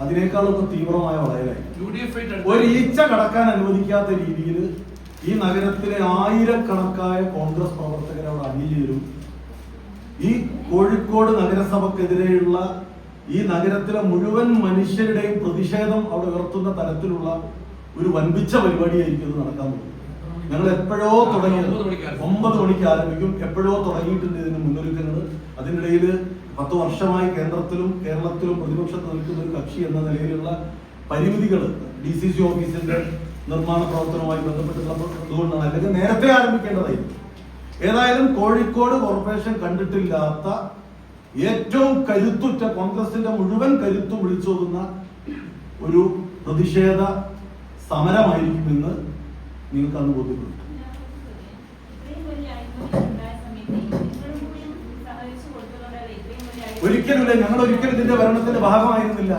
അതിനേക്കാളൊക്കെ തീവ്രമായ വളയലായി ഒരു ഈച്ച കടക്കാൻ അനുവദിക്കാത്ത രീതിയിൽ ഈ നഗരത്തിലെ ആയിരക്കണക്കായ കോൺഗ്രസ് പ്രവർത്തകരെ അവിടെ അണിചേരും ഈ കോഴിക്കോട് നഗരസഭക്കെതിരെയുള്ള ഈ നഗരത്തിലെ മുഴുവൻ മനുഷ്യരുടെയും പ്രതിഷേധം അവിടെ ഉയർത്തുന്ന തരത്തിലുള്ള ഒരു വൻപിച്ച പരിപാടിയായിരിക്കും ഇത് നടക്കാൻ പോകുന്നത്. ഞങ്ങൾ എപ്പോഴോ തുടങ്ങി ഒമ്പത് മണിക്ക് ആരംഭിക്കും. ഒമ്പത് മണിക്ക് ആരംഭിക്കും. എപ്പോഴോ തുടങ്ങിയിട്ടുണ്ട് ഇതിന് മുന്നൊരുക്കങ്ങൾ. അതിനിടയിൽ പത്ത് വർഷമായി കേന്ദ്രത്തിലും കേരളത്തിലും പ്രതിപക്ഷത്ത് നിൽക്കുന്ന ഒരു കക്ഷി എന്ന നിലയിലുള്ള പരിമിതികൾ ഡി സി സി ഓഫീസിന്റെ നിർമ്മാണ പ്രവർത്തനവുമായി ബന്ധപ്പെട്ടിട്ടുള്ള അതുകൊണ്ടാണ് അല്ലെങ്കിൽ നേരത്തെ ആരംഭിക്കേണ്ടതായിരുന്നു ഏതായാലും കോഴിക്കോട് കോർപ്പറേഷൻ കണ്ടിട്ടില്ലാത്ത ഏറ്റവും കരുത്തുറ്റ കോൺഗ്രസിന്റെ മുഴുവൻ കരുത്തും വിളിച്ചോതുന്ന ഒരു പ്രതിഷേധ സമരമായിരിക്കുമെന്ന് നിങ്ങൾക്ക് അന്ന് ബോധ്യപ്പെട്ടു ഒരിക്കലുമില്ല. ഞങ്ങൾ ഒരിക്കലും ഇതിന്റെ ഭരണത്തിന്റെ ഭാഗമായിരുന്നില്ല.